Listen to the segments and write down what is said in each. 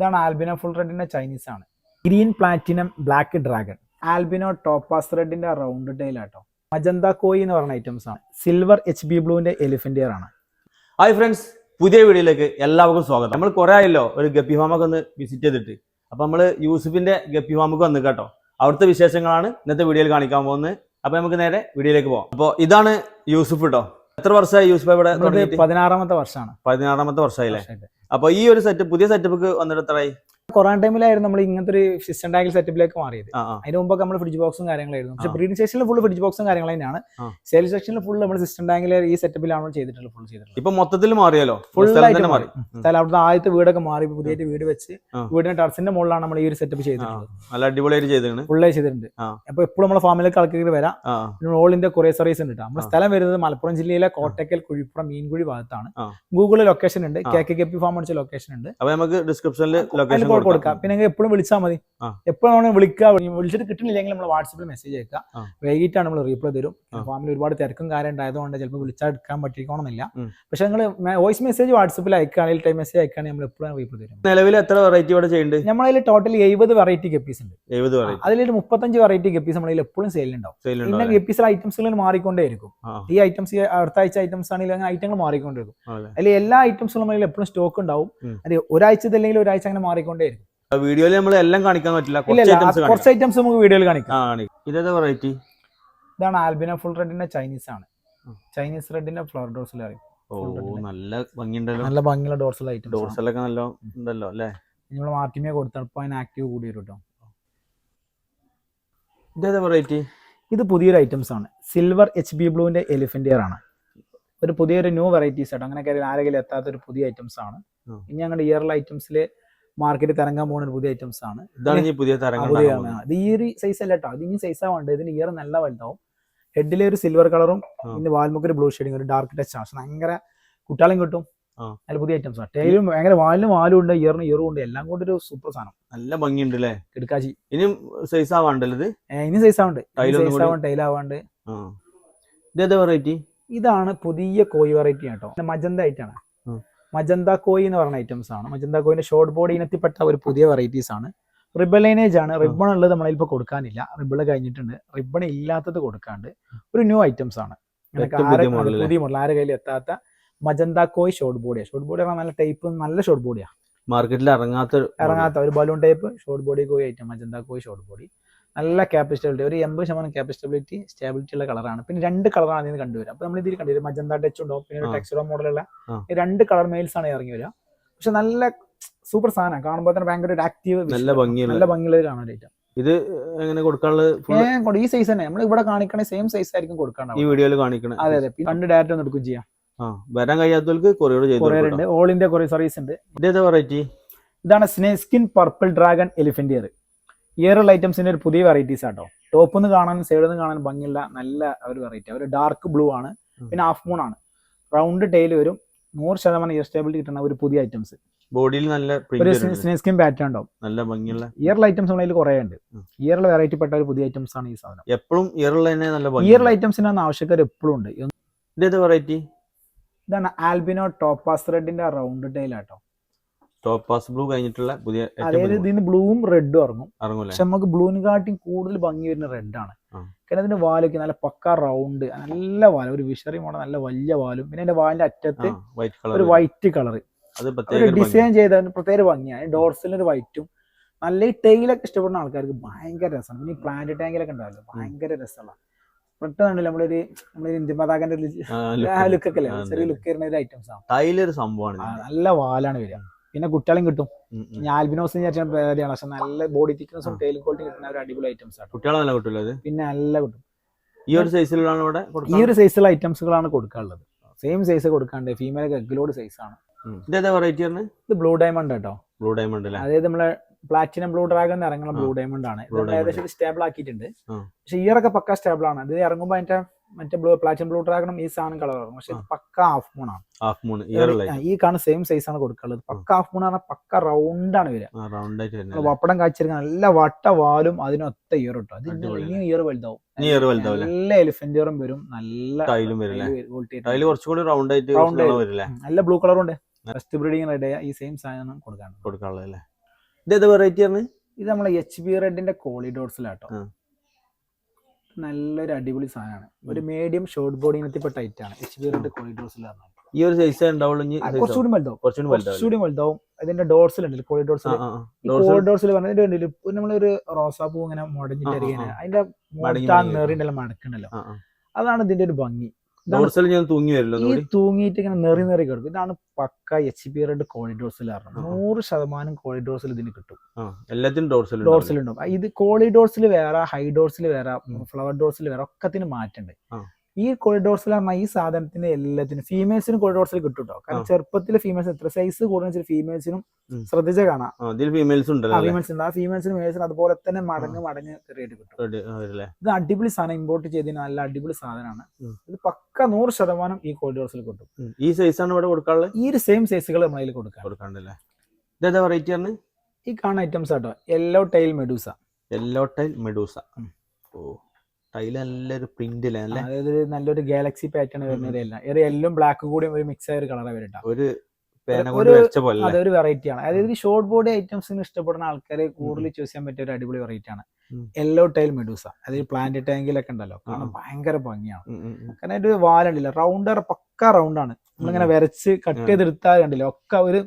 ഇതാണ് albino full റെഡിന്റെ Chinese ആണ്. Green platinum black dragon albino topaz റെഡിന്റെ round tail ആട്ടോ മജന്ത കോയി എന്ന് പറയുന്ന ഐറ്റംസ് ആണ്. സിൽവർ എച്ച് ബി ബ്ലൂവിന്റെ എലിഫന്റ് ആണ്. ഹായ് ഫ്രണ്ട്സ് പുതിയ വീഡിയോയിലേക്ക് എല്ലാവർക്കും സ്വാഗതം. നമ്മൾ കുറെ ആയല്ലോ ഒരു ഗപ്പി ഫാമൊക്കെ ഒന്ന് വിസിറ്റ് ചെയ്തിട്ട്. അപ്പൊ നമ്മൾ യൂസുഫിന്റെ ഗപ്പി ഫാമൊക്കെ വന്ന് കേട്ടോ. അവിടുത്തെ വിശേഷങ്ങളാണ് ഇന്നത്തെ വീഡിയോയിൽ കാണിക്കാൻ പോകുന്നത്. അപ്പൊ നമുക്ക് നേരെ വീഡിയോയിലേക്ക് പോകാം അപ്പോൾ ഇതാണ് യൂസുഫ് കേട്ടോ എത്ര വർഷമായി യൂസുഫ് ഇവിടെ പതിനാറാമത്തെ വർഷമാണ്. പതിനാറാമത്തെ വർഷമായില്ലേ അപ്പൊ ഈ ഒരു സെറ്റ് പുതിയ സെറ്റപ്പ് വന്നിട്ട് കൊറോണ ടൈമിലായിരുന്നു നമ്മൾ ഇങ്ങനത്തെ ഒരു സിസ്റ്റം ടാങ്കിൽ സെറ്റപ്പിലേക്ക് മാറിയത്. അതിന് മുമ്പൊക്കെ നമ്മൾ ഫ്രിഡ്ജ് ബോക്സും കാര്യങ്ങളായിരുന്നു. പക്ഷേ. ബ്രീഡിംഗ് സെക്ഷനിൽ ഫുൾ ഫ്രിഡ്ജ് ബോക്സും കാര്യങ്ങൾ തന്നെയാണ്. സെയിൽ സെക്ഷനിൽ ഫുൾ നമ്മൾ സിസ്റ്റം ടാങ്കിൽ ഈ സെറ്റപ്പിലാണ് ചെയ്തിട്ടുള്ളത് ഫുൾ ചെയ്തിട്ടുള്ളത്. ഇപ്പൊ മൊത്തത്തിൽ മാറിയല്ലോ ഫുൾ ആയിട്ട് മാറി. സ്ഥലം അവിടുത്തെ ആദ്യത്തെ വീടൊക്കെ മാറി പുതിയ വീട് വെച്ച് വീടിന്റെ ടർസിന്റെ മുകളിലാണ് നമ്മൾ ഈ ഒരു സെറ്റപ്പ് ചെയ്തിട്ടുള്ളത്. നല്ല അടിപൊളിയായിട്ട് ചെയ്തിട്ടുണ്ട് ഫുള്ളായി ചെയ്തിട്ടുണ്ട്. അപ്പൊ എപ്പോഴും നമ്മളെ ഫാമിലേക്ക് ആൾക്കാർ വരാം. ഓൾ ഇന്ത്യ കൊറിയർ സർവീസ് ഉണ്ട്. നമ്മുടെ സ്ഥലം വരുന്നത് മലപ്പുറം ജില്ലയിലെ കോട്ടക്കൽ കുഴിപ്പുറം മീൻകുഴി ഭാഗത്താണ്. ഗൂഗിളിൽ ലൊക്കേഷൻ ഉണ്ട്. K K K P farm അടിച്ച ലൊക്കേഷൻ ഉണ്ട്. അപ്പൊ നമുക്ക് ഡിസ്ക്രിപ്ഷനിൽ ലൊക്കേഷൻ കൊടുക്കാം. കൊടുക്കാം. പിന്നെ എപ്പോഴും വിളിച്ചാൽ മതി. എപ്പോഴാണ് വിളിക്കുക വിളിച്ചിട്ട് കിട്ടുന്നില്ലെങ്കിൽ നമ്മൾ വാട്സപ്പിൽ മെസ്സേജ് അയക്കുക. വൈകിട്ടാണ് നമ്മൾ റീപ്ലൈ തരും. ഫോമിൽ ഒരുപാട് തിരക്കും കാര്യം ഉണ്ടായതുകൊണ്ട് ചിലപ്പോൾ വിളിച്ചാൽ എടുക്കാൻ പറ്റിക്കണമെന്നില്ല. പക്ഷെ നിങ്ങൾ വോയിസ് മെസ്സേജ് വാട്സപ്പിൽ അയക്കുകയാണെങ്കിൽ ടൈം മെസ്സേജ് അയക്കുകയാണെങ്കിൽ നമ്മൾ എപ്പോഴും റീപ്ലൈ തരും. നിലവിൽ എത്ര വെറൈറ്റി ഇവിടെ ചെയ്യുന്നുണ്ട്? നമ്മളതിൽ ടോട്ടൽ എഴുപത് വെറൈറ്റി ഗപ്പീസ് ഉണ്ട്. എഴുപത് വെറൈറ്റി അതിലൊരു മുപ്പത്തഞ്ച് വെറൈറ്റി ഗപ്പീസ് നമ്മളിൽ എപ്പോഴും സെയിലുണ്ടാവും പിന്നെ കെപ്പീസ് ഐറ്റംസ് ഐറ്റംസുകൾ മാറിക്കൊണ്ടേയിരിക്കും. ആ. ഈ ഐറ്റംസ് അടുത്ത ആഴ്ച ഐറ്റംസ് ആണെങ്കിൽ അങ്ങനെ ഐറ്റങ്ങൾ മാറിക്കൊണ്ടിരിക്കും അതെ. അതിൽ എല്ലാ ഐറ്റംസും നമ്മളിൽ എപ്പോഴും സ്റ്റോക്ക് ഉണ്ടാവും അതെ ഒരാഴ്ച അല്ലെങ്കിൽ ഒരാഴ്ച അങ്ങനെ മാറിക്കൊണ്ടേയിരിക്കും. വീഡിയോയിൽ നമ്മൾ എല്ലാം കാണിക്കാൻ പറ്റില്ല. കുറച്ച് ഐറ്റംസ് നമുക്ക് വീഡിയോയിൽ കാണിക്കാം. ഇതേതാ വെറൈറ്റി ഇതാണ് ആൽബിന ഫുൾ റെഡിന്റെ ചൈനീസ് ആണ്. ചൈനീസ് റെഡിന്റെ ഫ്ലവർ ഡോർസിൽ അറിയും? നല്ല ഭംഗിയുണ്ടല്ലോ. നല്ല ഭംഗിയുള്ള ഡോർസൽ ഐറ്റം ഡോർസലൊക്കെ നല്ല ഉണ്ടല്ലോ അല്ലേ? നമ്മൾ മാർക്കിമേ കൊടുത്തപ്പോൾ അതിന് ആക്റ്റീവ് കൂടി വരും കേട്ടോ ഇതേതാ വെറൈറ്റി ഇത് പുതിയൊരു ഐറ്റംസ് ആണ്. സിൽവർ എച്ച് ബി ബ്ലൂവിന്റെ എലിഫന്റ് ഇയർ ആണ്. ഒരു പുതിയൊരു ന്യൂ വെറൈറ്റീസ് ആട്ടോ. അങ്ങനെ ആരെങ്കിലും എത്താത്ത ഒരു പുതിയ ഐറ്റംസ് ആണ്. ഇനി ഞങ്ങളുടെ ഇയറിലെ ഐറ്റംസിൽ മാർക്കറ്റിൽ തരങ്ങാൻ പോകുന്ന ഒരു പുതിയ ഐറ്റംസ് ആണ്. ഇതാണ് ഈ പുതിയ ഇത് ഈ ഒരു സൈസ് അല്ല കേട്ടോ ഇത് ഇനി സൈസ് ആവാണ്ട്? ഇതിന് ഇയർ നല്ല വലുതാവും. ഹെഡിലെ ഒരു സിൽവർ കളറും പിന്നെ വാൽമുക്ക് ഒരു ബ്ലൂ ഷെയ്ഡിങ് ഒരു ഡാർക്ക് ടച്ച് ആണ്. ഭയങ്കര കുട്ടികളും കിട്ടും. നല്ല പുതിയ ഐറ്റംസ് ആണ്. ടൈലും ഭയങ്കര വാലിനും വാലും ഉണ്ട് ഇയറിന് ഇയറും ഉണ്ട്. എല്ലാം കൊണ്ട് ഒരു സൂപ്പർ സാധനം. നല്ല ഭംഗിയുണ്ട് അല്ലേ കിടക്കാശി ഇനിയും സൈസ് ആവാണ്ടല്ലോ ഇത്? ഇനി സൈസ് ആവണ്ട്. സൈസ് ആവാണ്ട് ടൈൽ ആവാണ്ട്. ഇതേതാ വെറൈറ്റി ഇതാണ് പുതിയ കോഴി വെറൈറ്റി കേട്ടോ മജന്ത ആയിട്ടാണ്. മജന്ത കോയി എന്ന് പറഞ്ഞ ഐറ്റംസ് ആണ്. മജന്ത കോയിന്റെ ഷോർട്ട് ബോഡി ഇനത്തിൽപ്പെട്ട ഒരു പുതിയ വെറൈറ്റീസ് ആണ്. റിബൺ ലൈനേജ് ആണ്. റിബൺ ഉള്ളത് നമ്മളിപ്പോൾ കൊടുക്കാനില്ല. റിബൺ കഴിഞ്ഞിട്ടുണ്ട്. റിബൺ ഇല്ലാത്തത് കൊടുക്കാണ്ട് ഒരു ന്യൂ ഐറ്റംസ് ആണ്. പുതിയ മോഡൽ ആരെ കയ്യിൽ എത്താത്ത മജന്ത കോയി ഷോർട്ട് ബോഡിയാണ് ഷോർട്ട് ബോഡി പറഞ്ഞാൽ നല്ല ടൈപ്പ് നല്ല ഷോർട്ട് ബോഡിയാണ് മാർക്കറ്റിൽ ഇറങ്ങാത്ത ഇറങ്ങാത്ത ഒരു balloon type short body koi item magenta koi short body നല്ല ക്യാപസ്റ്റബിലിറ്റി ഒരു എൺപത് ശതമാനം ക്യാപസ്റ്റബിലിറ്റി സ്റ്റാബിലിറ്റി ഉള്ള കളറാണ് പിന്നെ രണ്ട് കളറാണ് ഇതിന് കണ്ടുവരിക. അപ്പൊ നമ്മൾ ഇതിൽ കണ്ടുവരും മജന്ത ടച്ച് ഉണ്ടോ? പിന്നെ ടെക്സ്റ്റോ മോഡലുള്ള ഈ രണ്ട് കളർ മെയിൽസ് ആണ് ഇറങ്ങി വരിക. പക്ഷെ നല്ല സൂപ്പർ സാധനം കാണുമ്പോൾ തന്നെ ഭയങ്കര ഒരു ആക്റ്റീവ് നല്ല ഭംഗിയുള്ള നല്ല ഭംഗിയുള്ള item. ഇത് എങ്ങനെ കൊടുക്കാനുള്ളത്? ഈ സൈസ് തന്നെ. നമ്മൾ ഇവിടെ കാണിക്കണ സെയിം സൈസ് ആയിരിക്കും ഈ കൊടുക്കാണ്ടാവും വീഡിയോയിൽ കാണിക്കണ അതെ അതെ. കണ്ട് ഡയറക്റ്റ് ഒന്ന് എടുക്കും ചെയ്യാം. വരാൻ കഴിയാത്തവർക്ക് കൊറിയർ കൊറിയർ ഉണ്ട്. ഓൾ ഇന്ത്യ കൊറിയർ സർവീസ് ഉണ്ട്. ഇതേതാ വെറൈറ്റി ഇതാണ് snake skin purple dragon elephant ear ഇയറുള്ള ഐറ്റംസിന്റെ ഒരു പുതിയ വെറൈറ്റീസ് ആട്ടോ. ടോപ്പ് നിന്ന് കാണാനും സൈഡിൽ നിന്ന് കാണാനും ഭംഗിയുള്ള നല്ല ഒരു വെറൈറ്റി ഒരു ഡാർക്ക് ബ്ലൂ ആണ് പിന്നെ ഹാഫ് മൂൺ ആണ്. റൗണ്ട് ടൈൽ വരും. നൂറ് ശതമാനം ഇയർ സ്റ്റേബിലിറ്റി കിട്ടുന്ന ഒരു പുതിയ ഐറ്റംസ് ബോഡിയിൽ നല്ല ഒരു സ്നേസ്കിൻ പാറ്റേൺ ഉണ്ടാവും. നല്ല ഭംഗിയുള്ള ഇയറിൽ ഐറ്റംസ് നമ്മളതിൽ കുറേ ഉണ്ട്. ഇയറിൽ വെറൈറ്റി പെട്ട ഒരു പുതിയ ഐറ്റംസ് ആണ് ഈ സാധനം. എപ്പോഴും ഇയറുള്ള തന്നെ നല്ല ഇയറിൽ ഐറ്റംസിനാണ് ആവശ്യക്കാർ എപ്പോഴും ഉണ്ട്. വെറൈറ്റി ഇതാണ് ആൽബിനോ ടോപ്പാസ് റെഡിന്റെ റൗണ്ട് ടൈൽ ആട്ടോ. ടോപ്പ് പാസ് ബ്ലൂ കഴിഞ്ഞിട്ടുള്ള പുതിയ അതായത് ഇതിന് ബ്ലൂവും റെഡും ഇറങ്ങും. പക്ഷെ നമുക്ക് ബ്ലൂവിന് കാട്ടി കൂടുതൽ ഭംഗി വരുന്ന റെഡ് ആണ്. ആ. കാരണം ഇതിന്റെ വാലൊക്കെ നല്ല പക്ക റൗണ്ട് നല്ല വാല. ഒരു വിഷറി മോഡൽ നല്ല വലിയ വാലും. പിന്നെ അതിന്റെ വാലിന്റെ അറ്റത്ത് ഒരു വൈറ്റ് കളർ. ഡിസൈൻ ചെയ്ത പ്രത്യേക ഭംഗിയാണ്. ഡോർസിൽ ഒരു വൈറ്റും നല്ല ഈ ടൈലൊക്കെ ഇഷ്ടപ്പെടുന്ന ആൾക്കാർക്ക് ഭയങ്കര രസമാണ് പിന്നെ ഈ പ്ലാന്റ് ടാങ്കിലൊക്കെ ഉണ്ടാവില്ല ഭയങ്കര രസമുള്ള. പെട്ടെന്ന് നമ്മളൊരു നമ്മളൊരു ഇന്ത്യൻ പതാകന്റെ. ലുക്കൊക്കെ അല്ലേ ചെറിയ ലുക്ക് വരുന്ന ഒരു ഐറ്റംസ് ആണ് ടൈലൊരു സംഭവമാണ് നല്ല വാലാണ് വരിക. പിന്നെ കുട്ടികളും കിട്ടും. ഞാൻ ആൽബിനോസ് വിചാരിച്ചാണ് പക്ഷെ നല്ല ബോഡി തിക്നസും ടൈൽ ക്വാളിറ്റി കിട്ടുന്ന ഒരു അടിപൊളി ഐറ്റംസ് ആണ്. കുട്ടികളെല്ലാം ഇത്? പിന്നെ നല്ല കിട്ടും. ഈ ഒരു സൈസിലാണ് ഇവിടെ ഈ ഒരു സൈസിലുള്ള ഐറ്റംസുകളാണ് കൊടുക്കാനുള്ളത്. സെയിം സൈസ് കൊടുക്കാണ്ട് ഫീമെയിൽ എഗ്ഗിലോട് സൈസ് ആണ് വെറൈറ്റി ആണ്. ഇത് ബ്ലൂ ഡയമണ്ട് കേട്ടോ ബ്ലൂ ഡയമണ്ട് അല്ലേ? അതായത് നമ്മളെ പ്ലാറ്റിനം ബ്ലൂ ഡ്രാഗൺ ഇറങ്ങുന്ന. ബ്ലൂ ഡയമണ്ട് ആണ്. ഏകദേശം സ്റ്റേബിൾ ആക്കിയിട്ടുണ്ട്. പക്ഷെ ഇയറൊക്കെ പക്ക സ്റ്റേബിൾ ആണ്. ഇത് ഇറങ്ങുമ്പോൾ അതിന്റെ മറ്റേ ബ്ലൂ പ്ലാറ്റിനം ബ്ലൂ ഡ്രാഗണും ഈ സാധനം കളർ ഇറങ്ങും പക്ഷെ ഇത്. പക്ക ഹാഫ് മൂൺ ആണ്. ഹാഫ് മൂൺ ഈ കാണുന്ന സെയിം സൈസ് ആണ് കൊടുക്കാനുള്ളത് പക്ക ഹാഫ് മൂൺ പറഞ്ഞാൽ പക്ക റൗണ്ട് ആണ് വരിക. വപ്പടം കാച്ചിരിക്കുന്ന നല്ല വട്ട വാലും അതിനൊത്ത ഇയർ കിട്ടും അത് ഇനി ഇയർ വലുതാവും? നല്ല എലിഫന്റ് ഇയറും വരും. നല്ല റൗണ്ട് ആയിട്ട് നല്ല ബ്ലൂ കളറും ഉണ്ട്. ഫസ്റ്റ് ബ്രീഡിങ് റെഡി ഈ സെയിം സാധനം കൊടുക്കാനുള്ളത് വെറൈറ്റി ആണ്? ഇത് നമ്മളെ എച്ച് ബി റെഡിന്റെ കോളിഡോർസിലാട്ടോ. നല്ലൊരു അടിപൊളി സാധനമാണ്. ഒരു മീഡിയം ഷോർട്ട് ബോഡി ഇനത്തിൽപ്പെട്ട ഐറ്റം ആണ്. എച്ച് ബി റെഡ് കോളിഡോർസിലാണ് ഈ ഒരു സൈസ്. കുറച്ചുകൂടി വലുതാവും. കുറച്ചുകൂടി വലുതാവും കുറച്ചുകൂടി വലുതാവും. ഇതിന്റെ ഡോർസിൽ ഉണ്ട് കോളിഡോർസിൽ. കോളിഡോർസിൽ പറഞ്ഞതിന്റെ ഉള്ളിൽ ഇപ്പൊ നമ്മളൊരു റോസാപ്പൂ ഇങ്ങനെ മുടഞ്ഞിട്ട്. അതിന്റെ മടക്കുണ്ടല്ലോ. അതാണ് ഇതിന്റെ ഒരു ഭംഗി. തൂങ്ങി ഈ തൂങ്ങിയിട്ട് ഇങ്ങനെ നെറി നെറി കിടക്കും. ഇതാണ് പക്ക എച്ച് പി റെഡ് കോളിഡോർസിൽ. നൂറ് ശതമാനം കോളിഡോർസിൽ ഇതിന് കിട്ടും. എല്ലാത്തിനും ഡോർസൽ ഡോർസിൽ ഉണ്ടാവും. ഇത് കോളിഡോർസിൽ വേറെ ഹൈ ഡോർസിൽ വേറെ ഫ്ലവർ ഡോർസിൽ വേറെ ഒക്കത്തിന് മാറ്റുണ്ട്. ഈ പറഞ്ഞാൽ ഈ സാധനത്തിന് എല്ലാത്തിനും ഫീമെയിൽസിനും കോളിഡോർസിൽ കിട്ടും കേട്ടോ കാരണം ചെറുപ്പത്തിൽ ഫീമെയിൽസ് എത്ര സൈസ് കൂടുതൽ ഫീമെയിൽസിനും. ശ്രദ്ധിച്ച കാണാം. ഫീമെയിൽസ് ഉണ്ട്. ആ ഫീമെയിൽസിനും മെയിൽസിനും അതുപോലെ തന്നെ മടങ്ങ് മടങ്ങ് റേറ്റ് കിട്ടും. ഇത് അടിപൊളി സാധനം ഇമ്പോർട്ട് ചെയ്തതിന് നല്ല അടിപൊളി സാധനമാണ്. ഇത് പക്ക നൂറ് ശതമാനം ഈ കോളിഡോർസിൽ കിട്ടും. ഈ സൈസാണ് ഇവിടെ കൊടുക്കാനുള്ളത് ഈ ഒരു സെയിം സൈസുകൾ നമ്മളതിൽ കൊടുക്കാം. കൊടുക്കാണ്ടല്ലേ ഇതേതാ വെറൈറ്റി ആണ്? ഈ കാണുന്ന ഐറ്റംസ് ആട്ടോ. Yellow tail medusa yellow tail medusa ഓ. ടൈൽ നല്ലൊരു പ്രിന്റ് അതായത് നല്ലൊരു ഗാലക്സി പാറ്റേൺ വരുന്നതല്ല ഒരു എല്ലാം ബ്ലാക്ക് കൂടി ഒരു മിക്സ് ആയ ഒരു കളറാണ് വരട്ടാ. ഒരു അതൊരു വെറൈറ്റി ആണ്. അതായത് ഷോർട്ട് ബോഡി ഐറ്റംസിന് ഇഷ്ടപ്പെടുന്ന ആൾക്കാരെ കൂടുതൽ ചൂസ് ചെയ്യാൻ പറ്റിയ ഒരു അടിപൊളി വെറൈറ്റി ആണ്. യെല്ലോ ടൈൽ മെഡൂസ അതായത് പ്ലാന്റ് ടാങ്കിലൊക്കെ ഉണ്ടല്ലോ. കാരണം ഭയങ്കര ഭംഗിയാണ്. കാരണം ഒരു വാലുണ്ടല്ലോ. റൗണ്ടർ പക്ക റൗണ്ട് ആണ്. നമ്മളിങ്ങനെ വരച്ച് കട്ട് ചെയ്ത് ചെയ്തെടുത്താൽ കണ്ടില്ല ഒക്കെ ഒരു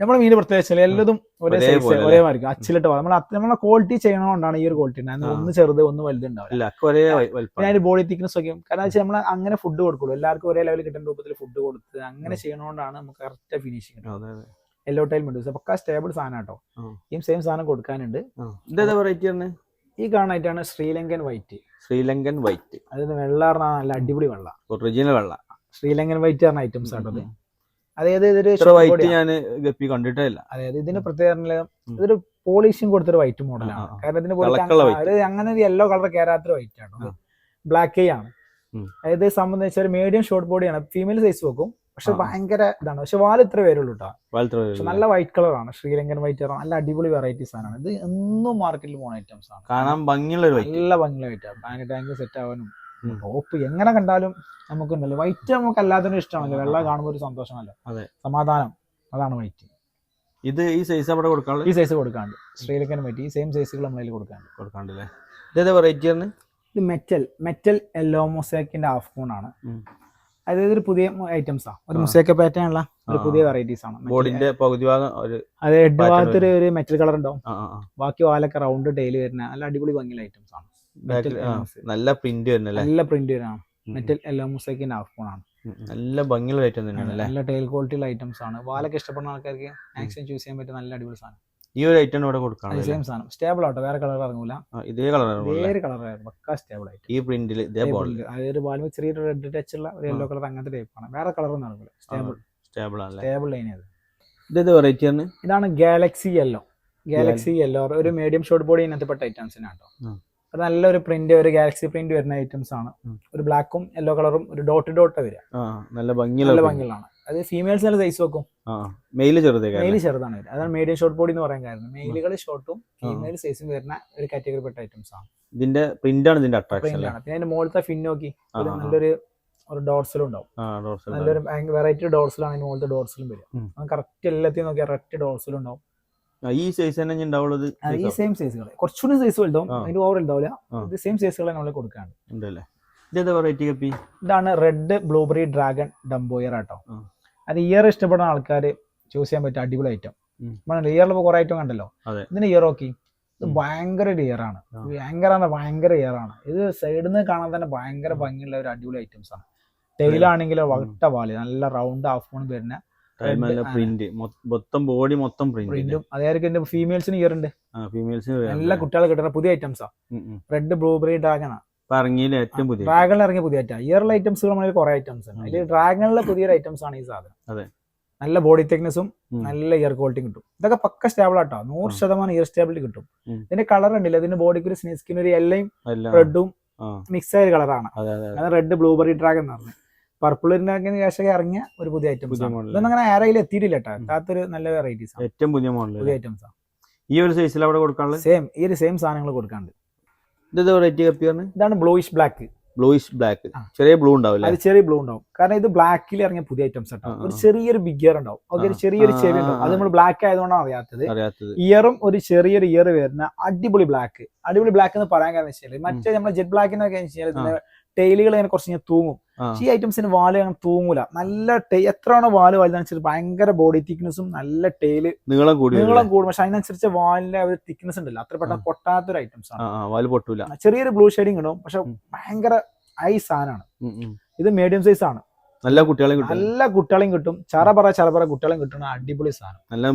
നമ്മളെ മീൻ പ്രത്യേകിച്ച് എല്ലാതും ഒരേ സൈസ് ഒരേ മാതിരി അച്ചിലിട്ട് നമ്മൾ നമ്മളെ ക്വാളിറ്റി ചെയ്യണോണ്ടാണ് ഈ ഒരു ക്വാളിറ്റി ഉണ്ടായത്. ഒന്ന് ചെറുത് ഒന്ന് വലുതുണ്ടാവില്ല ഞാൻ ബോഡി തിക്നസ് ഒക്കെ കാരണം വെച്ചാൽ നമ്മൾ അങ്ങനെ ഫുഡ് കൊടുക്കുള്ളൂ. എല്ലാവർക്കും ഒരേ ലെവലിൽ കിട്ടുന്ന രൂപത്തിൽ ഫുഡ് കൊടുത്ത് അങ്ങനെ ചെയ്യണോണ്ടാണ് നമുക്ക് കറക്റ്റ് ഫിനിഷിങ് യെല്ലോ ടൈൽ മെഡൂസ് പക്ക സ്റ്റേബിൾ സാധനം കേട്ടോ. ഈ സെയിം സാധനം കൊടുക്കാനുണ്ട്. വെറൈറ്റി ആണ്? ഈ കാണാനായിട്ടാണ് ശ്രീലങ്കൻ വൈറ്റ് ശ്രീലങ്കൻ വൈറ്റ് അതായത് വെള്ള നല്ല അടിപൊളി വെള്ള. ഒറിജിനൽ വെള്ള. ശ്രീലങ്കൻ വൈറ്റ് പറഞ്ഞ ഐറ്റംസ് ഇത്. അതായത് ഇതൊരു വൈറ്റ് ഞാൻ ഗപ്പി കണ്ടിട്ടില്ല അതായത് ഇതിന് പ്രത്യേകം ഇതൊരു പോളിഷിങ് കൊടുത്തൊരു വൈറ്റ് മോഡലാണ്. കാരണം ഇതിന്. അങ്ങനെ ഒരു യെല്ലോ കളർ കയറാത്തൊരു വൈറ്റ് ആണ്. ബ്ലാക്ക് ആണ്. അതായത് സംബന്ധിച്ച ഒരു മീഡിയം ഷോർട്ട് ബോഡിയാണ് ഫീമെയിൽ സൈസ് വെക്കും. പക്ഷെ. ഭയങ്കര ഇതാണ്. പക്ഷെ വാൽ ഇത്ര പേരുള്ളൂ കേട്ടോ നല്ല വൈറ്റ് കളറാണ് ശ്രീലങ്കൻ വൈറ്റ് കളർ നല്ല അടിപൊളി വെറൈറ്റീസ് ആണ് ഇത് എന്നും മാർക്കറ്റിൽ പോകുന്ന ഐറ്റംസ് ആണ്. കാണാൻ ഭംഗിയുള്ള നല്ല ഭംഗിയുള്ള വൈറ്റ് ആണ്. ടാങ്ക് സെറ്റ് ആവാനും. ടോപ്പ് എങ്ങനെ കണ്ടാലും നമുക്കുണ്ടല്ലോ. വൈറ്റ് നമുക്ക് എല്ലാത്തിനും ഇഷ്ടമല്ലോ വെള്ളം കാണുമ്പോൾ ഒരു സന്തോഷമല്ലോ അതെ. സമാധാനം. അതാണ് വൈറ്റ് ഇത് ഈ സൈസ് അവിടെ കൊടുക്കാണ്ട് ഈ സൈസ് കൊടുക്കാണ്ട് ശ്രീലങ്കൻ വൈറ്റ് ഈ സെയിം സൈസുകൾ നമ്മളതിൽ കൊടുക്കാണ്ട് കൊടുക്കാണ്ടല്ലേ ഇതേതാ വെറൈറ്റി ആണ് ഇത് മെറ്റൽ മെറ്റൽ യെല്ലോ മൊസേക്കിന്റെ ഹാഫ് മൂൺ ആണ്. അതായത് ഒരു പുതിയ ഐറ്റംസ് ആണ് ഒരു മുസേക്ക പാറ്റേൺ ഉള്ള ഒരു പുതിയ വെറൈറ്റീസ് ആണ്. ബോർഡിന്റെ പകുതി ഭാഗം ഒരു അത് ഹെഡ് ഭാഗത്ത് ഒരു- മെറ്റൽ കളർ ഉണ്ടാവും. ബാക്കി വാലൊക്കെ റൗണ്ട് ടൈൽ വരുന്ന നല്ല അടിപൊളി ഭംഗിയുള്ള ഐറ്റംസ് ആണ്. നല്ല പ്രിന്റ് വരുന്നല്ലേ? നല്ല പ്രിന്റ് വരുന്നതാണ് മെറ്റൽ എല്ലാ മുസൈക്കിന്റെ ഹാഫ് ഫോൺ ആണ്. നല്ല ഭംഗിയുള്ള ഐറ്റം തന്നെയാണ് നല്ല ടൈൽ ക്വാളിറ്റിയുള്ള ഐറ്റംസ് ആണ്. വാലൊക്കെ ഇഷ്ടപ്പെടുന്ന ആൾക്കാർക്ക് മാക്സിമം ചൂസ് ചെയ്യാൻ പറ്റിയ നല്ല അടിപൊളി സാധനം. ഈ ഒരു ഐറ്റം ഇവിടെ കൊടുക്കാം സെയിം സാധനം. സ്റ്റേബിൾ ആട്ടോ വേറെ കളർ ഇറങ്ങൂല. ഇതേ കളർ വേറെ കളർ പക്കാ സ്റ്റേബിൾ ആയിട്ട് ഈ പ്രിന്റിൽ ഇതേ ബോളിൽ അതായത് ബാലുമ ചെറിയൊരു റെഡ് ടച്ച് ഉള്ള ഒരു യെല്ലോ കളർ അങ്ങനത്തെ ടൈപ്പ് ആണ്. വേറെ കളർ ഒന്നും ഇറങ്ങില്ല സ്റ്റേബിൾ സ്റ്റേബിൾ ആണ് സ്റ്റേബിൾ ലൈൻ അത്. ഇതേത് വെറൈറ്റി ആണ്? ഇതാണ് ഗാലക്സി യെല്ലോ ഗാലക്സി യെല്ലോ ഒരു മീഡിയം ഷോർട്ട് ബോഡി ഇനത്തിൽപ്പെട്ട ഐറ്റംസിനാണ് അത് നല്ലൊരു പ്രിന്റ് ഒരു ഗാലക്സി പ്രിന്റ് വരുന്ന ഐറ്റംസ് ആണ്. ഒരു ബ്ലാക്കും യെല്ലോ കളറും ഒരു ഡോട്ട് ഡോട്ട് വരിക. നല്ല ഭംഗിയുള്ള നല്ല ഭംഗിയിലാണ് അത് ഫീമെയിൽസ് നല്ല സൈസ് വെക്കും. മെയിൽ ചെറുതേക്കാ മെയിൽ ചെറുതാണ് വരിക. അതാണ് മീഡിയം ഷോർട്ട് ബോഡി എന്ന് പറയാൻ കാരണം. മെയിലുകൾ ഷോർട്ടും ഫീമെയിൽ സൈസും വരുന്ന ഒരു കാറ്റഗറി പെട്ട ഐറ്റംസ് ആണ്. ഇതിന്റെ പ്രിന്റ് ആണ് ഇതിന്റെ അട്രാക്ഷൻ പിന്നെ അതിന്റെ മുകളിലത്തെ ഫിൻ നോക്കി ആ, ഒരു ആ, ആ. നല്ലൊരു ഒരു ഡോർസലും ഉണ്ടാവും. നല്ലൊരു വെറൈറ്റി ഡോർസലാണ് അതിന് മുകളിലത്തെ ഡോർസലും വരിക. കറക്റ്റ് എല്ലാത്തിനും നോക്കിയാൽ കറക്റ്റ് ഡോർസലും ഉണ്ടാവും. ഈ സൈസ് തന്നെ ഉണ്ടാവുള്ളത് ഈ സെയിം സൈസുകൾ കുറച്ചുകൂടി സൈസ് വലുതാവും ആ. അതിന്റെ ഓവർ വലുതാവില്ല. ആ. ഇത് സെയിം സൈസുകൾ നമ്മൾ കൊടുക്കാണ്ട് ഉണ്ടല്ലേ? ഇതേതാ വെറൈറ്റി കപ്പി? ഇതാണ് റെഡ് ബ്ലൂബെറി ഡ്രാഗൺ ഡംബോയർ ആട്ടോ. അത് ഇയർ ഇഷ്ടപ്പെടുന്ന ആൾക്കാർ ചൂസ് ചെയ്യാൻ പറ്റിയ അടിപൊളി ഐറ്റം നമ്മൾ ഇയറിൽ ഇപ്പോൾ കുറെ ഐറ്റം കണ്ടല്ലോ. ഇതിന് ഇയർ നോക്കി. ഇത്. ഭയങ്കര ഒരു ഇയർ ആണ്. ഭയങ്കര ഭയങ്കര ഇയർ ആണ്. ഇത് സൈഡിൽ നിന്ന് കാണാൻ തന്നെ ഭയങ്കര ഭംഗിയുള്ള ഒരു അടിപൊളി ഐറ്റംസ് ആണ്. ടെയിലാണെങ്കിലോ വട്ട പാൽ. നല്ല റൗണ്ട് ഹാഫ് മൂൺ വരുന്ന നല്ല. പ്രിന്റ് മൊത്തം ബോഡി മൊത്തം പ്രിന്റ് അതേപോലെ എന്റെ ഫീമെയിൽസിന് ഇയർ ഉണ്ട്. ഫീമെയിൽസിന് കുട്ടികളെ കിട്ടുന്ന പുതിയ ഐറ്റംസാ റെഡ് ബ്ലൂബെറി ഡ്രാഗണാ ഇറങ്ങിയില്ല ഏറ്റവും പുതിയ? ഡ്രാഗണിൽ ഇറങ്ങിയ പുതിയ ഐറ്റം ഇയറിലെ ഐറ്റംസുകൾ നമ്മൾ കുറെ ഐറ്റംസ് ഉണ്ട്. അതിൽ ഡ്രാഗണിലെ പുതിയൊരു ഐറ്റംസ് ആണ് ഈ സാധനം. അതെ. നല്ല ബോഡി തിക്നെസ്സും. നല്ല ഇയർ ക്വാളിറ്റി കിട്ടും. ഇതൊക്കെ പക്ക സ്റ്റേബിൾ ആട്ടോ. നൂറ്. ശതമാനം ഇയർ സ്റ്റേബിലിറ്റി കിട്ടും. ഇതിന്റെ കളർ ഉണ്ടല്ലോ ഇതിന്റെ ബോഡിക്ക് ഒരു സ്കിൻ ഒരു എല്ലയും എല്ലാം. റെഡും മിക്സ് ആയ കളറാണ്. റെഡ് ബ്ലൂബെറി ഡ്രാഗൺ എന്ന് പർപ്പിളിന്റെ ശേഷം ഇറങ്ങിയ ഒരു പുതിയ ഐറ്റംസ് ഇതൊന്നും അങ്ങനെ ആരയിൽ എത്തിയിട്ടില്ല കേട്ടോ. നല്ല വെറൈറ്റീസ് ആണ്. ഏറ്റവും പുതിയ മോഡൽ പുതിയ ഐറ്റംസ് ആണ്. ഈ ഒരു സൈസിൽ അവിടെ കൊടുക്കാനുള്ളത്? സെയിം ഈ ഒരു സെയിം സാധനങ്ങൾ കൊടുക്കാണ്ട് ഇതേത് വെറൈറ്റി കപ്പിയാണ് ഇതാണ് ബ്ലൂയിഷ് ബ്ലാക്ക് ബ്ലൂയിഷ് ബ്ലാക്ക് ചെറിയ ബ്ലൂ ഉണ്ടാവും അത് ചെറിയ ബ്ലൂ ഉണ്ടാവും. കാരണം ഇത് ബ്ലാക്കിൽ ഇറങ്ങിയ പുതിയ ഐറ്റംസ് ആട്ടോ. ഒരു ചെറിയൊരു ബിഗ് ഇയർ ഉണ്ടാവും. ഓക്കെ ഒരു ചെറിയൊരു ചെറിയ ചെവി ഉണ്ടാവും. അത് നമ്മൾ ബ്ലാക്ക് ആയതുകൊണ്ടാണ് അറിയാത്തത്. ഇയറും ഒരു ചെറിയൊരു ഇയർ വരുന്ന അടിപൊളി ബ്ലാക്ക് അടിപൊളി ബ്ലാക്ക് എന്ന് പറയാൻ കാരണം വെച്ചാൽ മറ്റേ നമ്മുടെ ജെറ്റ് ബ്ലാക്ക് എന്നൊക്കെ വെച്ചാൽ ടെയിലുകൾ ഇങ്ങനെ കുറച്ച് ഇങ്ങനെ തൂങ്ങും. ഈ ഐറ്റംസിന് വാൽ അങ്ങനെ തൂങ്ങൂല. നല്ല ടേ എത്രയാണോ വാൽ വലുതാണെന്ന് ഭയങ്കര ബോഡി തിക്നെസ്സും നല്ല ടെയിൽ നീളം കൂടി നീളം കൂടും. പക്ഷെ അതിനനുസരിച്ച് വാലിന്റെ ഒരു തിക്നെസ് ഉണ്ടല്ലോ. അത്ര പെട്ടെന്ന് പൊട്ടാത്തൊരു ഐറ്റംസ് ആണ്. വാൽ പൊട്ടൂല. ചെറിയൊരു ബ്ലൂ ഷെയ്ഡിങ് ഉണ്ടാവും പക്ഷെ ഭയങ്കര ഐ സാധനമാണ്. ഇത് മീഡിയം സൈസ് ആണ്. നല്ല കുട്ടികളെയും കിട്ടും. നല്ല കുട്ടികളെയും കിട്ടും. ചറപറ ചറപറ കുട്ടികളെയും കിട്ടുന്ന അടിപൊളി സാധനം. നല്ല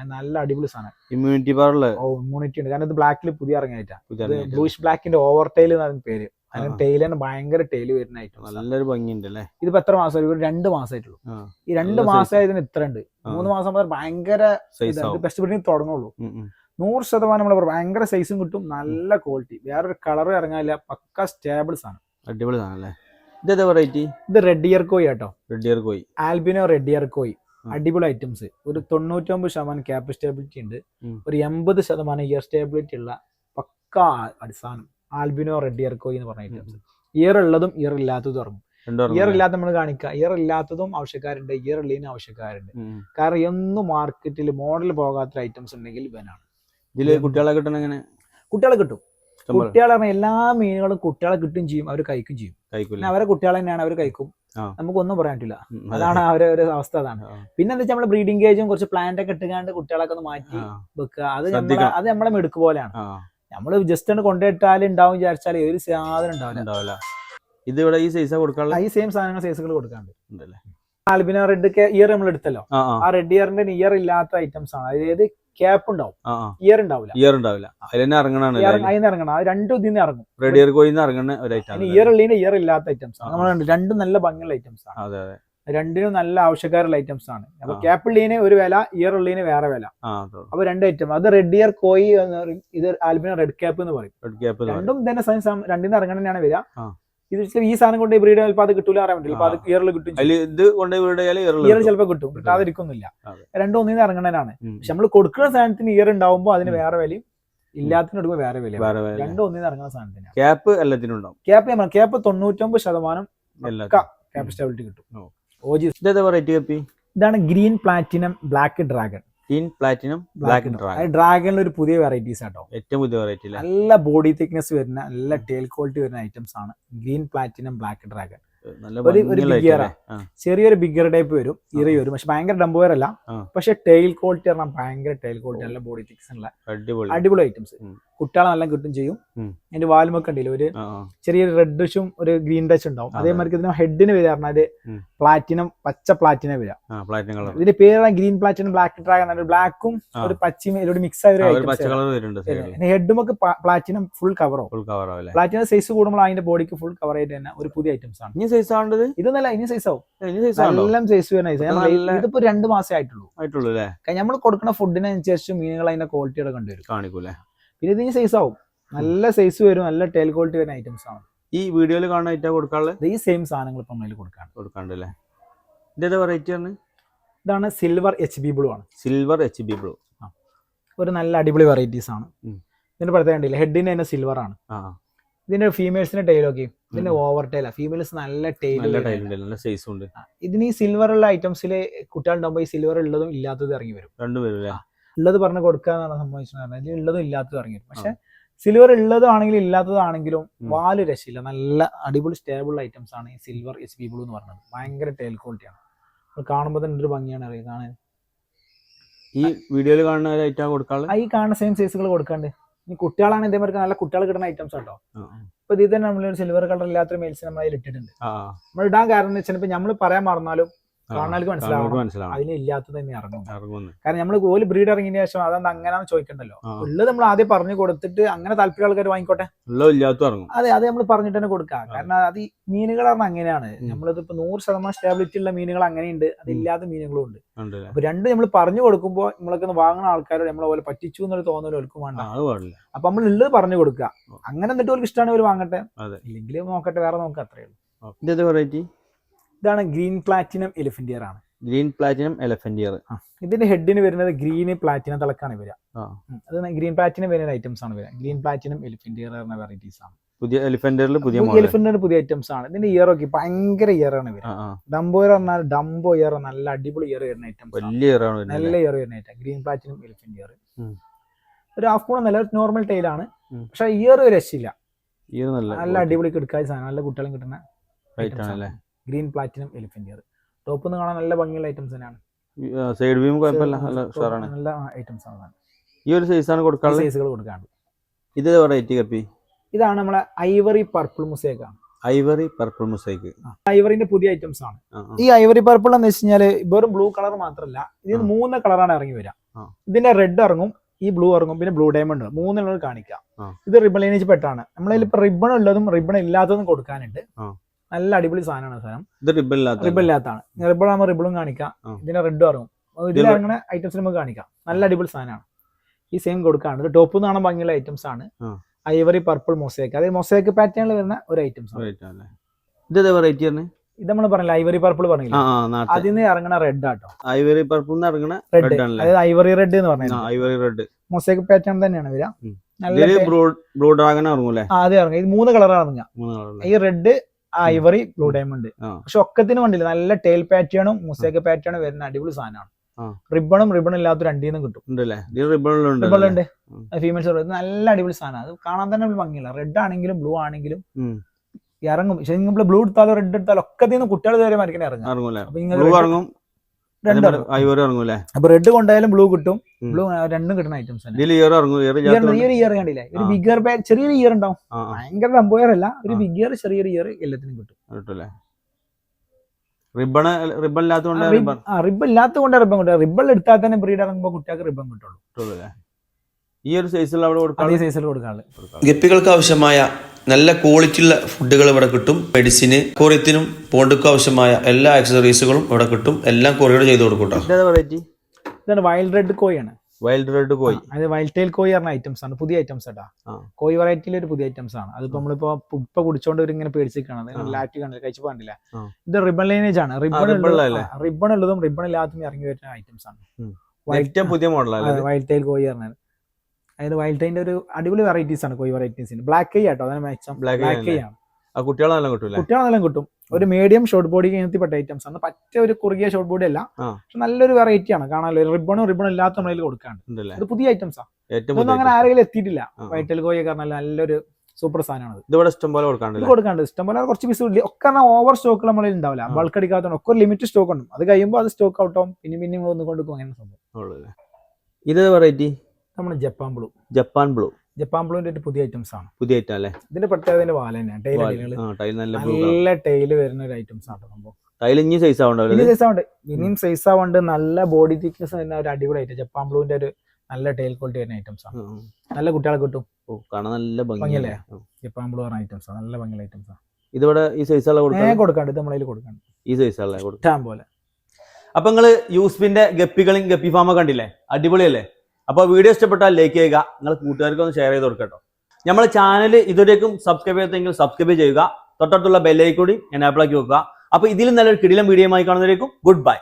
അത് നല്ല അടിപൊളി സാധനം. ഇമ്മ്യൂണിറ്റി പവറുള്ള ഓ ഇമ്മ്യൂണിറ്റി ഉണ്ട്. കാരണം ഇത് ബ്ലാക്കിൽ പുതിയ ഇറങ്ങിയിട്ടാണ്. ബ്ലൂഷ് ബ്ലാക്കിന്റെ ഓവർ ടൈൽ എന്നാണ് പേര്. അതിന് ടെയിൽ ഭയങ്കര ടൈൽ വരുന്ന ഐറ്റം നല്ലൊരു ഭംഗിയുണ്ട് അല്ലേ ഇതിപ്പോ എത്ര മാസം ഒരു രണ്ട് മാസമായിട്ടുള്ളൂ ഈ രണ്ട് മാസമായി ഇതിന് ഇത്ര ഉണ്ട്. മൂന്ന് മാസം മുതൽ ഭയങ്കര ബെസ്റ്റ് ബ്രീഡിങ് തുടങ്ങുള്ളൂ. നൂറ് ശതമാനം നമ്മൾ ഭയങ്കര സൈസും കിട്ടും. നല്ല ക്വാളിറ്റി വേറൊരു കളർ ഇറങ്ങാനില്ല. പക്ക സ്റ്റേബിൾസ് ആണ് അടിപൊളി അല്ലേ ഇതേതാ വെറൈറ്റി ഇത് റെഡ് ഇയർ കോയി കേട്ടോ red ear koi albino red ear koi അടിപൊളി ഐറ്റംസ് ഒരു തൊണ്ണൂറ്റൊമ്പത് ശതമാനം ക്യാപ് സ്റ്റേബിലിറ്റി ഉണ്ട്. ഒരു എൺപത് ശതമാനം ഇയർ സ്റ്റേബിലിറ്റി ഉള്ള പക്ക അടിസ്ഥാനം ആൽബിനോ റെഡ് ഇയർക്കോയി എന്ന് പറഞ്ഞ ഐറ്റംസ് ഇയർ ഉള്ളതും ഇയർ ഇല്ലാത്തതും ഇറങ്ങും. ഇയർ ഇല്ലാത്ത നമ്മൾ കാണിക്കുക. ഇയർ ഇല്ലാത്തതും ആവശ്യക്കാരുണ്ട്. ഇയർ ഉള്ളതിന് ആവശ്യക്കാരുണ്ട്. കാരണം എന്നും മാർക്കറ്റിൽ മോഡൽ പോകാത്ത ഐറ്റംസ് ഉണ്ടെങ്കിൽ ഇവനാണ് ഇതിൽ കുട്ടികളെ കിട്ടണ എങ്ങനെ? കുട്ടികളെ കിട്ടും. കുട്ടികളെ എല്ലാ മീനുകളും കുട്ടികളെ കിട്ടും ചെയ്യും അവർ കഴിക്കും ചെയ്യും. പിന്നെ അവരെ കുട്ടികളെ തന്നെയാണ് അവർ കഴിക്കും. നമുക്കൊന്നും പറയാൻ പറ്റില്ല അതാണ് അവരെ ഒരു അവസ്ഥ അതാണ്. പിന്നെ എന്താ വെച്ചാൽ നമ്മൾ ബ്രീഡിംഗ് കേജും കുറച്ച് പ്ലാന്റ് ഒക്കെ ഇട്ടുകാണ്ട് കുട്ടികളൊക്കെ ഒന്ന് മാറ്റി വെക്കുക. അത് നമ്മളെ. അത് നമ്മളെ മെടുക്ക് പോലെയാണ്. നമ്മൾ ജസ്റ്റ് ഒന്ന് കൊണ്ടുപോയിട്ടാൽ ഉണ്ടാവും വിചാരിച്ചാൽ ഒരു സാധനം ഉണ്ടാവില്ല ഉണ്ടാവില്ല ഇത് ഇവിടെ ഈ സൈസ് കൊടുക്കാനുള്ള? ഈ സെയിം സാധനങ്ങൾ സൈസുകൾ കൊടുക്കാണ്ട് ആൽബിനോ റെഡ് ഇയർ നമ്മൾ എടുത്തല്ലോ. ആ റെഡ് ഇയറിന്റെ ഇയർ ഇല്ലാത്ത ഐറ്റംസ് ആണ്. അതായത് ക്യാപ്പ് ഉണ്ടാവും. ഇയർ ഉണ്ടാവില്ല ഇയർ ഉണ്ടാവില്ല അതിൽ തന്നെ ഇറങ്ങണാണ് അതിന് ഇറങ്ങണം. അത് രണ്ടും ഇതിന് ഇറങ്ങും. റെഡ് ഇയർ കോയിന്ന് ഇറങ്ങുന്ന ഒരു ഐറ്റം അതിന് ഇയർ ഉള്ളതിന് ഇയർ ഇല്ലാത്ത ഐറ്റംസ് ആണ്. നമ്മൾ രണ്ടും നല്ല ഭംഗിയുള്ള ഐറ്റംസ് ആണ്. അതെ അതെ. രണ്ടിനും നല്ല ആവശ്യക്കാരുള്ള ഐറ്റംസ് ആണ്. അപ്പൊ ആ. ഒരു വില ഇയർ ഉള്ളീന് വേറെ വില. അപ്പൊ രണ്ട് ഐറ്റം അത് റെഡ് ഇയർ കോയി എന്ന് പറയും ഇത് ആൽബിനോ റെഡ് ക്യാപ്പ് എന്ന് പറയും. റെഡ് ക്യാപ്പ് രണ്ടും തന്നെ സയൻസ് രണ്ടിന്ന് ഇറങ്ങണ തന്നെയാണ് വരിക. ഇത് ഈ സാധനം കൊണ്ട് ബ്രീഡ് ചിലപ്പോൾ അത് കിട്ടൂല അറിയാൻ പറ്റില്ല. അത് ഇയറിൽ കിട്ടും ഇത് കൊണ്ട് ഇയർ ചിലപ്പോൾ കിട്ടും. കിട്ടാതിരിക്കുന്നില്ല. രണ്ടും ഒന്നിന്ന് ഇറങ്ങണനാണ് പക്ഷെ നമ്മൾ കൊടുക്കുന്ന സാധനത്തിന് ഇയർ ഉണ്ടാവുമ്പോൾ അതിന് വേറെ വിലയും ഇല്ലാത്തതിന് എടുക്കുമ്പോൾ വേറെ വേറെ രണ്ടും ഒന്നിന്ന് ഇറങ്ങുന്ന സാധനത്തിന് ക്യാപ്പ് എല്ലാത്തിനും ഉണ്ടാവും. ക്യാപ്പ് ക്യാപ്പ് തൊണ്ണൂറ്റൊമ്പത് ശതമാനം ക്യാപ്പ് സ്റ്റെബിലിറ്റി കിട്ടും. ഇതേതാ വെറൈറ്റി കപ്പി? ഇതാണ് green platinum black dragon green platinum black dragon ഡ്രാഗണിൽ ഒരു പുതിയ വെറൈറ്റീസ് ആട്ടോ. ഏറ്റവും പുതിയ വെറൈറ്റി നല്ല ബോഡി തിക്നെസ് വരുന്ന നല്ല ടേൽ ക്വാളിറ്റി വരുന്ന ഐറ്റംസ് ആണ് ഗ്രീൻ പ്ലാറ്റിനം ബ്ലാക്ക് ഡ്രാഗൺ? ചെറിയൊരു ബിഗർ ടൈപ്പ് വരും ഇറി വരും. പക്ഷെ ഭയങ്കര ഡംബോയർ അല്ല. പക്ഷെ ടെയിൽ ക്വാളിറ്റി പറഞ്ഞാൽ ഭയങ്കര ടെയിൽ ക്വാളിറ്റി നല്ല ബോഡി തിക്സ് ഉള്ള അടിപൊളി. അടിപൊളി ഐറ്റംസ്. കുട്ടികളെ നല്ല കിട്ടും ചെയ്യും. അതിന്റെ വാലുമൊക്കെ ഉണ്ടല്ലോ ഒരു ചെറിയൊരു റെഡിഷും ഒരു ഗ്രീൻ ടച്ച് ഉണ്ടാവും. അതെ. അതേമാതിരി ഇതിന് ഹെഡിന് വരിക പറഞ്ഞാൽ പ്ലാറ്റിനം പച്ച പ്ലാറ്റിനം വരിക. ഇതിന്റെ പേരാണ് ഗ്രീൻ പ്ലാറ്റിനം ബ്ലാക്ക് ഡ്രാഗൺ ബ്ലാക്കും ഒരു പച്ചയും ഇതിലൂടെ മിക്സ് ആയ ഒരു ഒരു പച്ച കളർ വരുന്നുണ്ട് സൈഡിൽ ഹെഡും ഒക്കെ പ്ലാറ്റിനം ഫുൾ കവർ ആവും. പ്ലാറ്റിനം സൈസ് കൂടുമ്പോൾ അതിന്റെ ബോഡിക്ക് ഫുൾ കവർ ആയിട്ട് തന്നെ ഒരു പുതിയ ഐറ്റംസ് ആണ്. ഇനി സൈസ് ആവേണ്ടത്? ഇതൊന്നല്ല ഇനി സൈസ് ആവും. എല്ലാം സൈസ് വരുന്ന. ഇതിപ്പോ രണ്ട് മാസേ ആയിട്ടുള്ളൂ. ആയിട്ടുള്ളൂ നമ്മൾ കൊടുക്കുന്ന ഫുഡിനനുസരിച്ച് മീനുകൾ അതിന്റെ ക്വാളിറ്റിയുടെ കണ്ടുവരും. കാണിക്കൂലേ പിന്നെ ഇതിന് സൈസ് ആവും. നല്ല സൈസ് വരും നല്ല ടെയിൽ ക്വാളിറ്റി വരുന്ന ഐറ്റംസ് ആണ്. ഈ വീഡിയോയിൽ കാണുന്ന ഐറ്റം കൊടുക്കാനുള്ളത്? ഈ സെയിം സാധനങ്ങൾ ഇപ്പം അതിൽ കൊടുക്കാണ്. അല്ലേ ഇതേതാ വെറൈറ്റി ആണ്? ഇതാണ് സിൽവർ എച്ച് ബി ബ്ലൂ ആണ്. സിൽവർ എച്ച് ബി ബ്ലൂ ആ. ഒരു നല്ല അടിപൊളി വെറൈറ്റീസ് ആണ്. ഇതിന്റെ പ്രത്യേകത കണ്ടില്ല? ഹെഡിന് തന്നെ സിൽവർ ആണ്. ഇതിന്റെ ഫീമെയിൽസിന്റെ ടൈലൊക്കെ ഇതിന്റെ. ഓവർ ടൈലാ ഫീമെയിൽസ് നല്ല ടൈൽ നല്ല സൈസും ഉണ്ട് ഇതിന് ഈ സിൽവർ ഉള്ള ഐറ്റംസിൽ കുട്ടികളുണ്ടാകുമ്പോൾ ഈ സിൽവർ ഉള്ളതും ഇല്ലാത്തതും ഇറങ്ങി വരും. രണ്ടും വരും അല്ലേ? ഉള്ളത് പറഞ്ഞ് കൊടുക്കുക എന്നാണ് സംഭവിച്ചത്. അല്ലെങ്കിൽ ഉള്ളതും ഇല്ലാത്തതും ഇറങ്ങി പക്ഷെ സിൽവർ ഉള്ളതാണെങ്കിലും ഇല്ലാത്തതാണെങ്കിലും. വാൽ രക്ഷയില്ല നല്ല അടിപൊളി സ്റ്റേബിൾ ഐറ്റംസ് ആണ് ഈ സിൽവർ എസ് ബി ബ്ലൂ എന്ന് പറഞ്ഞത് ഭയങ്കര ടേൽ ക്വാളിറ്റി ആണ്. അത് കാണുമ്പോൾ തന്നെ ഒരു ഭംഗിയാണ് അറിയുക കാണാൻ. ഈ വീഡിയോയിൽ കാണുന്ന ഐറ്റം കൊടുക്കാനുള്ള ഈ കാണുന്ന സെയിം സൈസുകൾ കൊടുക്കാണ്ട്. ഇനി കുട്ടികളാണ് ഇതേമാർക്ക് നല്ല കുട്ടികൾ കിട്ടുന്ന ഐറ്റംസ് കേട്ടോ അപ്പൊ ഇപ്പൊ ഇതിൽ തന്നെ നമ്മളൊരു സിൽവർ കളർ ഇല്ലാത്തൊരു മെയിൽസ് നമ്മൾ അതിൽ ഇട്ടിട്ടുണ്ട്. നമ്മൾ ഇടാൻ കാരണം എന്ന് വെച്ചാൽ ഇപ്പൊ നമ്മൾ പറയാൻ മറന്നാലും ആ, മനസ്സിലാവും ഇല്ലാത്തത് തന്നെ ഇറങ്ങും. കാരണം നമ്മൾ ഓൽ ബ്രീഡ് ഇറങ്ങിയതിന് ശേഷം അതെന്താ അങ്ങനെയാണെന്ന് ചോദിക്കണ്ടല്ലോ. ഉള്ളത് നമ്മൾ ആദ്യം പറഞ്ഞു കൊടുത്തിട്ട് അങ്ങനെ താല്പര്യം ആൾക്കാർ വാങ്ങിക്കോട്ടെ. അതെ അത് നമ്മൾ പറഞ്ഞിട്ട് തന്നെ കൊടുക്കാം. കാരണം അത് മീനുകൾ പറഞ്ഞാൽ അങ്ങനെയാണ്. നമ്മളത് ഇപ്പൊ നൂറ് ശതമാനം സ്റ്റാബിലിറ്റി ഉള്ള മീനുകൾ അങ്ങനെയുണ്ട്. അതില്ലാത്ത മീനുകളും ഉണ്ട്. അപ്പൊ രണ്ട് നമ്മൾ പറഞ്ഞു കൊടുക്കുമ്പോൾ നമ്മളൊക്കെ ഒന്ന് വാങ്ങുന്ന ആൾക്കാരോട് നമ്മളെ പോലെ പറ്റിച്ചു എന്നൊരു തോന്നൽ ഓൽക്കും വേണ്ട. അപ്പൊ നമ്മൾ ഉള്ളത് പറഞ്ഞു കൊടുക്കുക അങ്ങനെ എന്നിട്ട് ഓർക്ക് ഇഷ്ടമാണ് അവർ വാങ്ങട്ടെ. ഇല്ലെങ്കിൽ നോക്കട്ടെ വേറെ നോക്കാം അത്രേ ഉള്ളൂ. ഇതേ വെറൈറ്റി? ഇതാണ് ഗ്രീൻ പ്ലാറ്റിനം എലിഫന്റ് ഇയർ ആണ്. Green platinum elephant ear. ഇതിന്റെ ഹെഡിന് വരുന്നത് ഗ്രീൻ പ്ലാറ്റിനം തിളക്കാണ് വരിക. അത് ഗ്രീൻ പ്ലാറ്റിനം വരുന്ന ഐറ്റംസ് ആണ് വരിക. ഗ്രീൻ പ്ലാറ്റിനം എലിഫന്റ് ഇയർ എന്ന വെറൈറ്റീസ് ആണ്. പുതിയ എലിഫന്റിൽ പുതിയ എലിഫന്റിന്റെ പുതിയ ഐറ്റംസ് ആണ്. ഇതിന്റെ ഇയർ ഒക്കെ ഭയങ്കര ഇയർ ആണ് ഇവർ ഡംബോ ഇയർ പറഞ്ഞാൽ ഡംബോ ഇയർ നല്ല അടിപൊളി ഇയർ വരുന്ന ഐറ്റംസ് വലിയ ഇയർ ആണ് നല്ല ഇയർ വരുന്ന item green platinum elephant ear. ഒരു ഹാഫ് കൂടെ നല്ല നോർമൽ ടൈലാണ് ആണ്. പക്ഷെ ഇയർ ഒരു രക്ഷയില്ല. നല്ല അടിപൊളി കിടക്കായ സാധനം നല്ല കുട്ടികളും കിട്ടുന്ന റൈറ്റ് ആണല്ലേ green platinum elephant ear top നിന്ന് കാണാൻ നല്ല ഭംഗിയുള്ള ഐറ്റംസ് തന്നെയാണ്. സൈഡ് വ്യൂ കുഴപ്പമില്ല. നല്ല ഉഷാറാണ്. നല്ല ഐറ്റംസ് ആണ്. ഈ ഒരു സൈസാണ് കൊടുക്കാനുള്ള സൈസുകൾ കൊടുക്കാറുണ്ട്. ഇത് റേറ്റ് കപ്പി? ഇതാണ് നമ്മളെ ഐവറി പർപ്പിൾ മുസേക്ക് ആണ്. ഐവറി പർപ്പിൾ മുസൈക്ക് ഐവറിന്റെ പുതിയ ഐറ്റംസ് ആണ്. ഈ ഐവറി പർപ്പിൾ എന്ന് വെച്ച് കഴിഞ്ഞാൽ വെറും ബ്ലൂ കളർ മാത്രമല്ല ഇതിന്. മൂന്ന് കളറാണ് ഇറങ്ങി വരിക. ആ. ഇതിന്റെ റെഡ് ഇറങ്ങും ഈ ബ്ലൂ ഇറങ്ങും പിന്നെ ബ്ലൂ ഡയമണ്ട് മൂന്നെണ്ണം കാണിക്കാം. ഇത് റിബൺ ലൈനേജ് പെട്ടാണ്. നമ്മളതിൽ ഇപ്പൊ റിബൺ ഉള്ളതും റിബൺ ഇല്ലാത്തതും കൊടുക്കാനുണ്ട്. നല്ല അടിപൊളി സാധനമാണ് സാധനം. ഇത് റിബൺ ആകുമ്പോൾ റിബണും കാണിക്കാം. ഇതിന്റെ റെഡും ഇറങ്ങും. ഇറങ്ങുന്ന ഐറ്റംസ് നമുക്ക് കാണിക്കാം. നല്ല അടിപൊളി സാധനമാണ്. ഈ സെയിം കൊടുക്കാണ്. ഇത് ടോപ്പ് എന്ന് കാണാൻ ഭംഗിയുള്ള ഐറ്റംസ് ആണ്. ഐവറി പർപ്പിൾ മൊസേക്ക് അതായത് മൊസേക്ക് പാറ്റേണിൽ വരുന്ന ഒരു ഐറ്റംസ് ആണ്. ഇത് പറഞ്ഞത് ഇത് നമ്മൾ പറഞ്ഞില്ല ഐവറി പർപ്പിൾ പറഞ്ഞില്ല? അതിൽ നിന്ന് ഇറങ്ങണ റെഡ് ആട്ടോ. ഐവറി പർപ്പിൾ ഇറങ്ങണ റെഡ് അതായത് ഐവറി റെഡ് എന്ന് പറഞ്ഞത് ഐവറി റെഡ് മൊസേക്ക് പാറ്റേൺ തന്നെയാണ് വരിക. നല്ല ബ്ലൂ ഡ്രാഗൺ ഇറങ്ങൂലേ ആ അത് ഇറങ്ങും. ഇത് മൂന്ന് കളറാണ് ഇറങ്ങുക. ഈ റെഡ് ഐവറി ബ്ലൂ ഡയമണ്ട് പക്ഷെ ഒക്കത്തിന് കണ്ടില്ല നല്ല ടേൽ പാറ്റേണും മുസേക്ക പാറ്റേണും വരുന്ന അടിപൊളി സാധനമാണ്. റിബണും റിബൺ ഇല്ലാത്ത രണ്ടീന്നും കിട്ടും. റിബണിലുണ്ട്. ഫീമെയിൽസ് നല്ല അടിപൊളി സാധനം. അത് കാണാൻ തന്നെ ഭംഗിയില്ല. റെഡ് ആണെങ്കിലും ബ്ലൂ ആണെങ്കിലും. ഇറങ്ങും. പക്ഷെ നിങ്ങൾ ബ്ലൂ എടുത്താലോ റെഡ് എടുത്താലോ ഒക്കത്തിന് കുട്ടികൾ വരെ മരിക്കണേ ഇറങ്ങും. ഇറങ്ങൂല്ലേ അപ്പൊ നിങ്ങൾ അപ്പൊ റെഡ് കൊണ്ടായാലും ബ്ലൂ കിട്ടും. ബ്ലൂ രണ്ടും കിട്ടുന്ന ഐറ്റംസ് തന്നെ. ഇതിൽ ഇയർ ഇറങ്ങും. ഇയർ ഇയർ ഈ ഒരു ഇയർ കണ്ടില്ലേ? ഒരു ബിഗർ ബാഗ് ചെറിയൊരു ഇയർ ഉണ്ടാവും. ഭയങ്കര സംഭവം അല്ല. ഒരു. ബിഗർ ചെറിയൊരു ഇയർ എല്ലാത്തിനും കിട്ടും. റിബൺ റിബൺ ഇല്ലാത്തതുകൊണ്ട് റിബൺ റിബൺ ഇല്ലാത്തത് കൊണ്ട് റിബൺ കിട്ടും. റിബൺ എടുത്താൽ തന്നെ ബ്രീഡ് ഇറങ്ങുമ്പോൾ കുട്ടികൾക്ക് റിബൺ കിട്ടുള്ളൂ. ഈ ഒരു സൈസിൽ അവിടെ അതേ സൈസിൽ കൊടുക്കാനുള്ളത് ഗപ്പികൾക്ക് ആവശ്യമായ നല്ല ക്വാളിറ്റിയുള്ള ഫുഡുകൾ ഇവിടെ കിട്ടും. മെഡിസിന് കൊറിയത്തിനും പോണ്ടുക്കും ആവശ്യമായ എല്ലാ ആക്സസറീസുകളും ഇവിടെ കിട്ടും. എല്ലാം കൊറിയർ ചെയ്ത് കൊടുക്കും ഇതാണ് വൈൽഡ് റെഡ് കോയാണ് ആണ് വൈൽഡ് റെഡ് കോയി അത് വൈൽഡ് ടൈൽ കോയി പറഞ്ഞ ഐറ്റംസ് ആണ്. പുതിയ ഐറ്റംസ് ആട്ടാ. കോയി വെറൈറ്റിയിൽ ഒരു പുതിയ ഐറ്റംസ് ആണ്. അതിപ്പോ നമ്മളിപ്പോ ഇപ്പൊ കുടിച്ചോണ്ട് ഒരു ഇങ്ങനെ പേടിച്ചിരിക്കണം. ലാറ്റ് കണ്ടില്ല കഴിച്ചു പോകണ്ടില്ല. ഇത് റിബൺ ലൈനേജ് ആണ്. റിബൺ? റിബൺ ഉള്ളതും റിബൺ ഇല്ലാത്തതും ഇറങ്ങി വരുന്ന ഐറ്റംസ് ആണ്. വൈറ്റ് പുതിയ മോഡലാണ് വൈൽഡ് ടൈൽ കോയി പറഞ്ഞത്. അതായത് വൈൽഡ് ടൈലിന്റെ ഒരു അടിപൊളി വെറൈറ്റീസ് ആണ് കോഴി വെറൈറ്റീസിന് ബ്ലാക്ക് കൈ ആട്ടോ അതാണ് മെച്ചം ബ്ലാക്ക് കൈ? ആണ്. കുട്ടികളെല്ലാം കിട്ടും കുട്ടികളെല്ലാം കിട്ടും. ഒരു മീഡിയം ഷോർട്ട് ബോഡി ഇനത്തിൽപ്പെട്ട ഐറ്റംസ് ആണ്. പറ്റ ഒരു കുറുകിയ ഷോർട്ട് ബോഡി അല്ല. പക്ഷെ നല്ലൊരു വെറൈറ്റി ആണ്. കാണാനല്ലോ റിബണും റിബണും ഇല്ലാത്ത നമ്മളിൽ കൊടുക്കാണ്ട്. ഇത് പുതിയ ഐറ്റംസ് ആണ് ഇതൊന്നും അങ്ങനെ ആരെങ്കിലും എത്തിയിട്ടില്ല. വൈറ്റൽ ഒക്കെ പറഞ്ഞാൽ നല്ലൊരു സൂപ്പർ സാധനമാണ് ഇത്. ഇഷ്ടംപോലെ ഇഷ്ടം പോലെ ഇത് കൊടുക്കാണ്ടല്ലേ കൊടുക്കാണ്ട് ഇഷ്ടംപോലെ കുറച്ച് പീസ് ഒക്കെ ഓവർ സ്റ്റോക്ക് നമ്മളിൽ ഉണ്ടാവില്ല. ബൾക്ക് അടിക്കാത്തതുകൊണ്ട് ഒക്കെ ഒരു ലിമിറ്റ് സ്റ്റോക്ക് ഉണ്ട്. അത് കഴിയുമ്പോൾ അത് സ്റ്റോക്ക് ഔട്ട് ആവും. പിന്നെ പിന്നെ ഒന്ന് കൊണ്ടുപോകും. അങ്ങനെ സംഭവം. ഇത് വെറൈറ്റി നമ്മൾ Japan blue. Japan blue. Japan ബ്ലൂവിന്റെ ഒരു പുതിയ ഐറ്റംസ് ആണ്. പുതിയ ഐറ്റം അല്ലേ? ഇതിന്റെ പ്രത്യേകത വാല തന്നെയാണ്. ടൈൽ നല്ല ടൈൽ വരുന്ന ഒരു ഐറ്റംസ് ആണ് സംഭവം. ടൈൽ ഇനി സൈസ് ഇനി സൈസ് ആവണ്ട്. ഇനിയും സൈസ് ആവണ്ട്. നല്ല ബോഡി തിക്നെസ് തന്നെ ഒരു അടിപൊളി ഐറ്റം. ജപ്പാൻ ബ്ലൂവിന്റെ ഒരു നല്ല ടൈൽ ക്വാളിറ്റി വരുന്ന ഐറ്റംസ് ആണ്. നല്ല കുട്ടികളെ കിട്ടും. കാണാൻ നല്ല ഭംഗിയല്ലേ? ജപ്പാൻ ബ്ലൂ പറഞ്ഞ ഐറ്റംസ് ആണ്. നല്ല ഭംഗിയുള്ള ഐറ്റംസ് ആണ്. ഇതിവിടെ ഈ സൈസ് കൊടുക്കാണ്ട്. ഇത് നമ്മളതിൽ കൊടുക്കാണ്ട്. ഈ സൈസ് ഇഷ്ടം പോലെ. അപ്പൊ നിങ്ങൾ യൂസ്ഫിന്റെ ഗപ്പികളും ഗപ്പി ഫാമൊക്കെ കണ്ടില്ലേ? അടിപൊളിയല്ലേ? അപ്പൊ വീഡിയോ ഇഷ്ടപ്പെട്ടാൽ ലൈക്ക് ചെയ്യുക. നിങ്ങൾ കൂട്ടുകാർക്ക് ഒന്ന് ഷെയർ ചെയ്ത് കൊടുക്കട്ടോ. നമ്മൾ ചാനൽ ഇതുവരേക്കും സബ്സ്ക്രൈബ് ചെയ്തെങ്കിൽ സബ്സ്ക്രൈബ് ചെയ്യുക. തൊട്ടടുത്തുള്ള ബെല്ലൈക്കൂടി എനാപ്പിളാക്കി വെക്കുക. അപ്പോൾ ഇതിലും നല്ലൊരു കിടിലം വീഡിയോ ആയി കാണുന്നവരേക്കും ഗുഡ് ബൈ